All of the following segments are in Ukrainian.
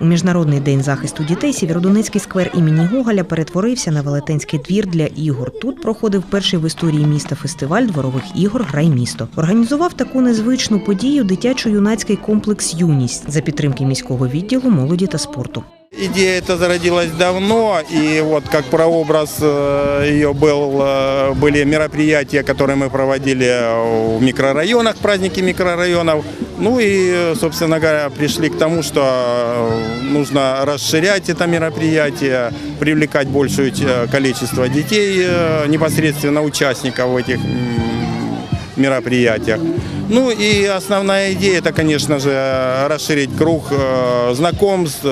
У міжнародний день захисту дітей Сєвєродонецький сквер імені Гоголя перетворився на велетенський двір для ігор. Тут проходив перший в історії міста фестиваль дворових ігор Грай місто. Організував таку незвичну подію дитячо-юнацький комплекс Юність за підтримки міського відділу молоді та спорту. Идея эта зародилась давно, и вот как прообраз э, ее был, э, были мероприятия, которые мы проводили в микрорайонах, праздники микрорайонов. Ну и, собственно говоря, пришли к тому, что э, нужно расширять это мероприятие, привлекать большее э, количество детей, э, непосредственно участников в этих мероприятиях. Ну и основная идея это, конечно же, расширить круг знакомств,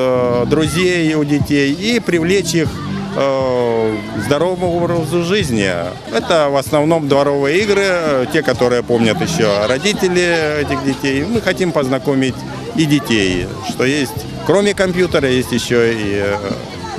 друзей у детей и привлечь их э, здоровому образу жизни. Это в основном дворовые игры, те, которые помнят еще родители этих детей. Мы хотим познакомить и детей, что есть, кроме компьютера, есть еще и э,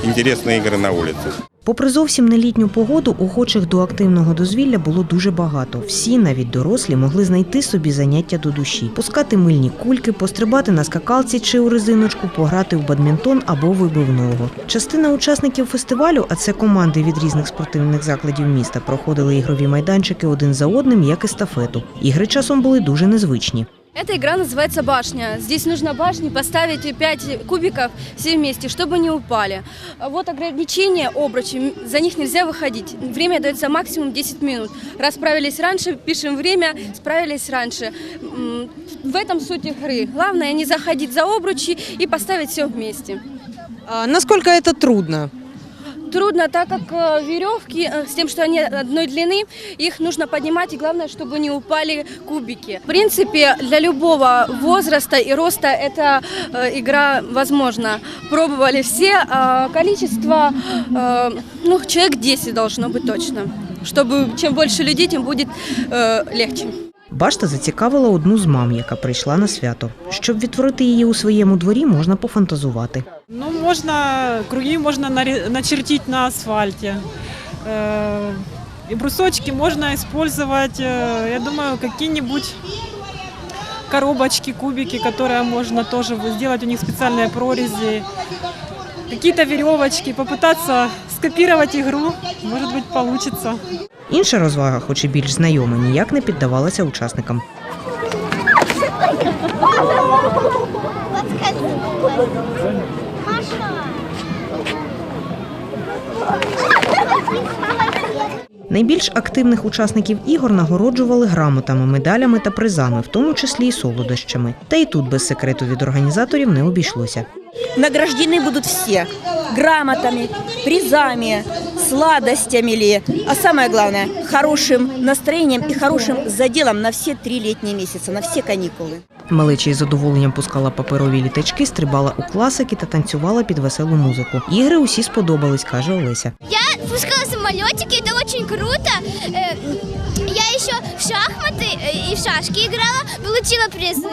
интересные игры на улице. Попри зовсім нелітню погоду, охочих до активного дозвілля було дуже багато. Всі, навіть дорослі, могли знайти собі заняття до душі, пускати мильні кульки, пострибати на скакалці чи у резиночку, пограти в бадмінтон або вибивного. Частина учасників фестивалю, а це команди від різних спортивних закладів міста, проходили ігрові майданчики один за одним, як естафету. Ігри часом були дуже незвичні. Эта игра называется башня. Здесь нужно башни поставить 5 кубиков все вместе, чтобы не упали. А Вот ограничение обручи, м, за них нельзя выходить. Время дается максимум 10 минут. Раз справились раньше, пишем время, справились раньше. М, В этом суть игры. Главное не заходить за обручи и поставить все вместе. А насколько это трудно? Трудно, так как э, веревки э, с тем, что они одной длины, их нужно поднимать, и главное, чтобы не упали кубики. В принципе, для любого возраста и роста эта э, игра возможна. Пробовали все, а количество, э, ну, человек 10 должно быть точно. Чтобы чем больше людей, тем будет э, легче. Башта зацікавила одну з мам, яка прийшла на свято. Щоб відтворити її у своєму дворі, можна пофантазувати. Ну, можно, круги можно наре- начертить на асфальте. Э, И брусочки можно использовать, э, я думаю, какие-нибудь коробочки, кубики, которые можно тоже вот сделать, у них специальные прорези. Какие-то веревочки, попытаться скопировать игру, может быть, получится. Інша розвага, хоч і більш знайома, ніяк не піддавалася учасникам. Найбільш активних учасників ігор нагороджували грамотами, медалями та призами, в тому числі й солодощами. Та й тут без секрету від організаторів не обійшлося. Награждены будут все грамотами, призами, сладостями ли, а самое главное, хорошим настроением и хорошим заделом на все три летние месяца, на все каникулы. Малеча із задоволенням пускала паперові літачки, стрибала у класики та танцювала під веселу музику. Ігри усі сподобались, каже Олеся. Я пускала самолетики, это очень круто. Э, Я еще в шахматы э, и в шашки играла, получила призы.